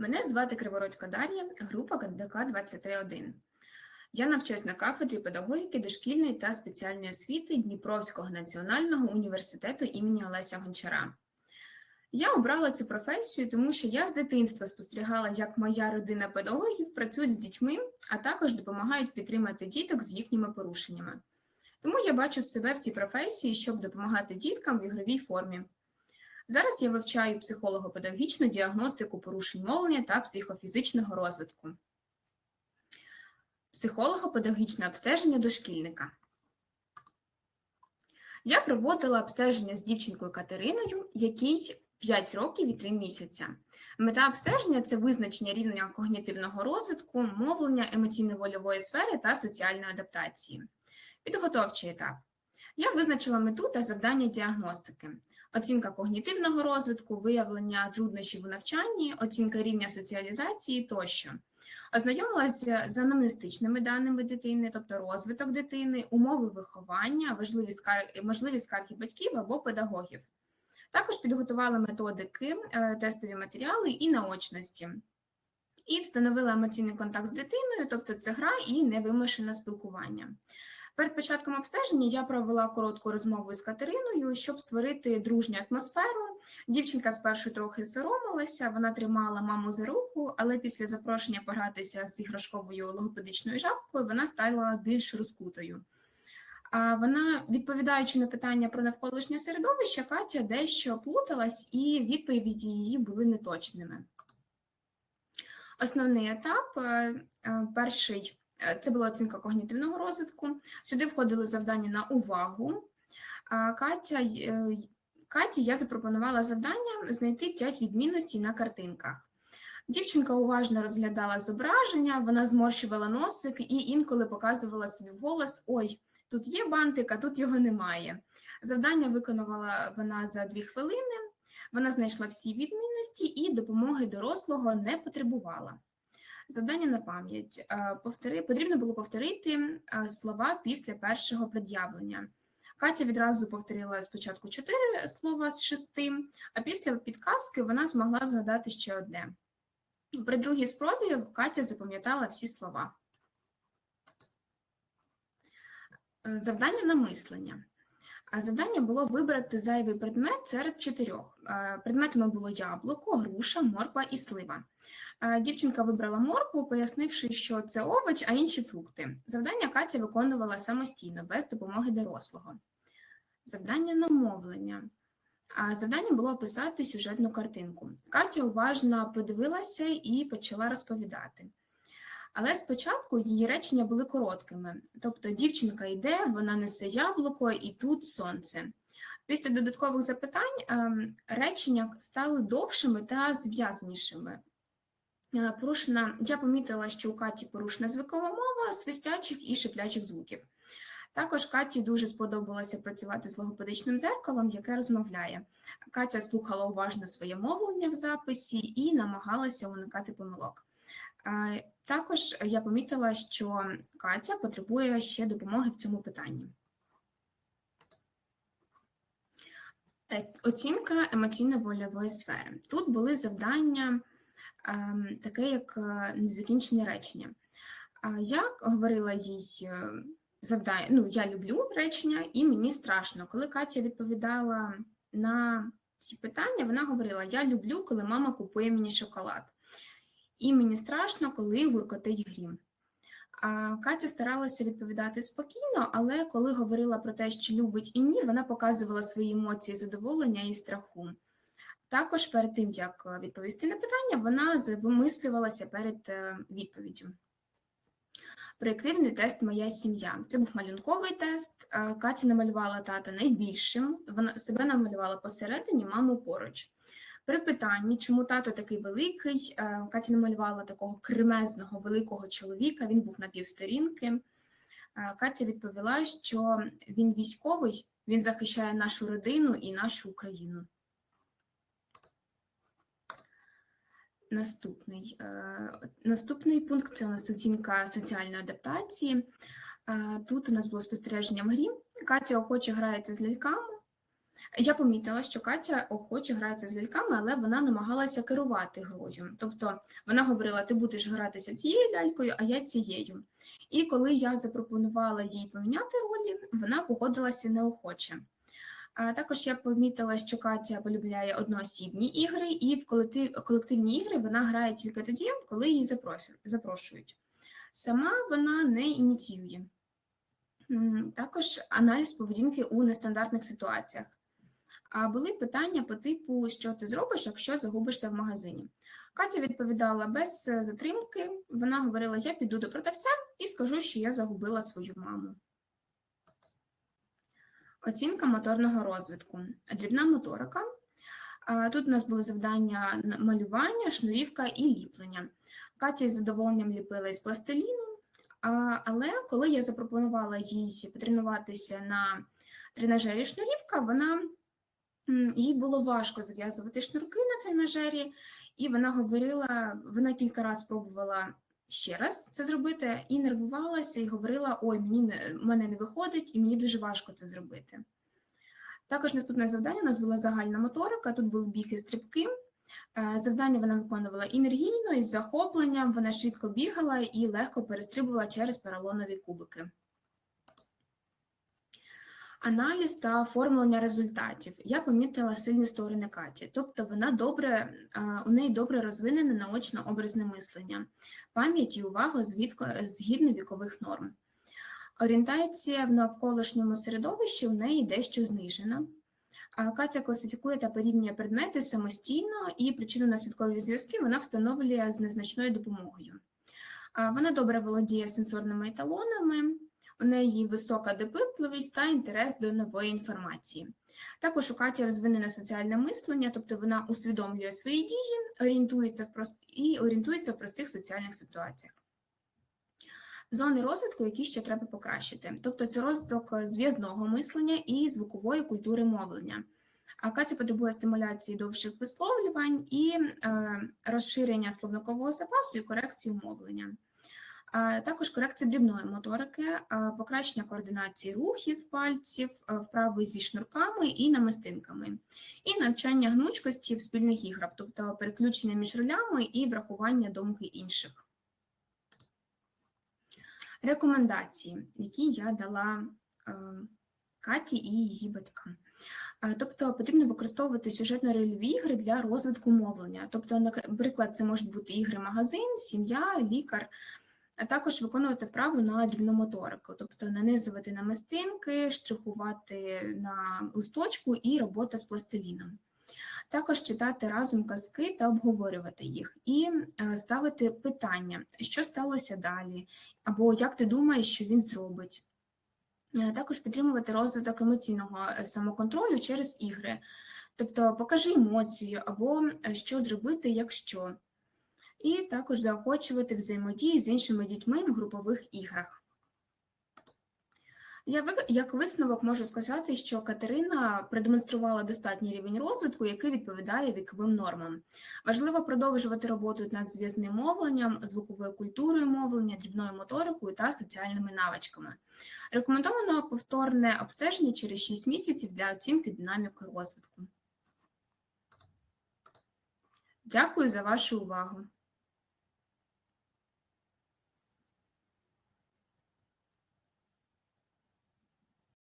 Мене звати Кривородька Дар'я, група КДК 231. Я навчаюсь на кафедрі педагогіки дошкільної та спеціальної освіти Дніпровського національного університету імені Олеся Гончара. Я обрала цю професію, тому що я з дитинства спостерігала, як моя родина педагогів працюють з дітьми, а також допомагають підтримати діток з їхніми порушеннями. Тому я бачу себе в цій професії, щоб допомагати діткам в ігровій формі. Зараз я вивчаю психолого-педагогічну діагностику порушень мовлення та психофізичного розвитку. Психолого-педагогічне обстеження дошкільника. Я проводила обстеження з дівчинкою Катериною, якій 5 років і 3 місяця. Мета обстеження це визначення рівня когнітивного розвитку, мовлення емоційно-вольової сфери та соціальної адаптації. Підготовчий етап. Я визначила мету та завдання діагностики, оцінка когнітивного розвитку, виявлення труднощів у навчанні, оцінка рівня соціалізації тощо. Ознайомилася з анамнестичними даними дитини, тобто розвиток дитини, умови виховання, важливі скарги, можливі скарги батьків або педагогів. Також підготувала методики, е, тестові матеріали і наочності. І встановила емоційний контакт з дитиною, тобто це гра і невимушене спілкування. Перед початком обстеження я провела коротку розмову з Катериною, щоб створити дружню атмосферу. Дівчинка спершу трохи соромилася, вона тримала маму за руку, але після запрошення погратися з іграшковою логопедичною жабкою вона стала більш розкутою. А вона, відповідаючи на питання про навколишнє середовище, Катя дещо плуталась, і відповіді її були неточними. Основний етап е, е, перший це була оцінка когнітивного розвитку. Сюди входили завдання на увагу. Катя, е, Каті я запропонувала завдання знайти 5 відмінностей на картинках. Дівчинка уважно розглядала зображення, вона зморщувала носик і інколи показувала собі голос: Ой, тут є бантик, а тут його немає. Завдання виконувала вона за 2 хвилини, вона знайшла всі відмінності і допомоги дорослого не потребувала. Завдання на пам'ять. Е, повтори, потрібно було повторити е, слова після першого пред'явлення. Катя відразу повторила спочатку чотири слова з шести, а після підказки вона змогла згадати ще одне. При другій спробі Катя запам'ятала всі слова. Е, завдання на мислення. Завдання було вибрати зайвий предмет серед чотирьох. Предметами було яблуко, груша, морква і слива. Дівчинка вибрала моркву, пояснивши, що це овоч, а інші фрукти. Завдання Катя виконувала самостійно, без допомоги дорослого. Завдання на мовлення. А завдання було описати сюжетну картинку. Катя уважно подивилася і почала розповідати. Але спочатку її речення були короткими. Тобто дівчинка йде, вона несе яблуко і тут сонце. Після додаткових запитань ем, речення стали довшими та зв'язанішими. Е, порушена, я помітила, що у Каті порушена звукова мова свистячих і шиплячих звуків. Також Каті дуже сподобалося працювати з логопедичним зеркалом, яке розмовляє. Катя слухала уважно своє мовлення в записі і намагалася уникати помилок. Е, також я помітила, що Катя потребує ще допомоги в цьому питанні. Е, оцінка емоційно-вольової сфери. Тут були завдання ем, таке, як е, незакінчене речення. Я говорила їй завдання, ну, я люблю речення, і мені страшно. Коли Катя відповідала на ці питання, вона говорила: Я люблю, коли мама купує мені шоколад. І мені страшно, коли гуркотить грім. А Катя старалася відповідати спокійно, але коли говорила про те, що любить і ні, вона показувала свої емоції задоволення і страху. Також перед тим, як відповісти на питання, вона вимислювалася перед е, відповіддю. Проєктивний тест Моя сім'я. Це був малюнковий тест. Е, Катя намалювала тата найбільшим, вона себе намалювала посередині, маму поруч. При питанні, чому тато такий великий, е, Катя намалювала такого кремезного великого чоловіка, він був на півсторінки. Е, Катя відповіла, що він військовий, він захищає нашу родину і нашу Україну. Наступний е, наступний пункт це у нас оцінка соціальної адаптації. Тут у нас було спостереження в грі. Катя охоче грається з ляльками. Я помітила, що Катя охоче грається з ляльками, але вона намагалася керувати грою. Тобто вона говорила: ти будеш гратися цією лялькою, а я цією. І коли я запропонувала їй поміняти ролі, вона погодилася неохоче. А також я помітила, що Катя полюбляє одноосібні ігри, і в колективні ігри вона грає тільки тоді, коли її запрошують. Сама вона не ініціює. Також аналіз поведінки у нестандартних ситуаціях. А були питання по типу, що ти зробиш, якщо загубишся в магазині. Катя відповідала без е, затримки. Вона говорила: Я піду до продавця і скажу, що я загубила свою маму. Оцінка моторного розвитку. Дрібна моторика. Тут у нас були завдання малювання, шнурівка і ліплення. Катя з задоволенням ліпила із пластиліну, але коли я запропонувала їй потренуватися на тренажері шнурівка, вона їй було важко зав'язувати шнурки на тренажері, і вона говорила, вона кілька разів спробувала ще раз це зробити, і нервувалася, і говорила: Ой, мені мене не виходить, і мені дуже важко це зробити. Також наступне завдання у нас була загальна моторика. Тут були біг і стрибки. Е, Завдання вона виконувала енергійно із захопленням. Вона швидко бігала і легко перестрибувала через поролонові кубики. Аналіз та оформлення результатів. Я помітила сильні сторони Каті, тобто вона добре, е, у неї добре розвинене наочно-образне мислення, пам'ять і увага звідко- згідно вікових норм. Орієнтація в навколишньому середовищі у неї дещо знижена. Катя класифікує та порівнює предмети самостійно і причинно-наслідкові зв'язки вона встановлює з незначною допомогою. Вона добре володіє сенсорними еталонами, у неї висока допитливість та інтерес до нової інформації. Також у Каті розвинене соціальне мислення, тобто вона усвідомлює свої дії, орієнтується в прост... і орієнтується в простих соціальних ситуаціях. Зони розвитку, які ще треба покращити, тобто це розвиток зв'язного мислення і звукової культури мовлення. А Катя потребує стимуляції довших висловлювань і е, розширення словникового запасу і корекцію мовлення. Також корекція дрібної моторики, покращення координації рухів пальців, вправи зі шнурками і намистинками, і навчання гнучкості в спільних іграх, тобто переключення між ролями і врахування думки інших. Рекомендації, які я дала Каті і її батькам. Тобто потрібно використовувати сюжетно-рольові ігри для розвитку мовлення. Тобто, наприклад, це можуть бути ігри магазин, сім'я, лікар, а також виконувати вправи на дрібну моторику, тобто нанизувати намистинки, штрихувати на листочку і робота з пластиліном. Також читати разом казки та обговорювати їх, і е, ставити питання, що сталося далі, або як ти думаєш, що він зробить. Е, Також підтримувати розвиток емоційного е, самоконтролю через ігри, тобто покажи емоцію, або що зробити, якщо. І також заохочувати взаємодію з іншими дітьми в групових іграх. Я як висновок можу сказати, що Катерина продемонструвала достатній рівень розвитку, який відповідає віковим нормам. Важливо продовжувати роботу над зв'язним мовленням, звуковою культурою мовлення, дрібною моторикою та соціальними навичками. Рекомендовано повторне обстеження через 6 місяців для оцінки динаміки розвитку. Дякую за вашу увагу.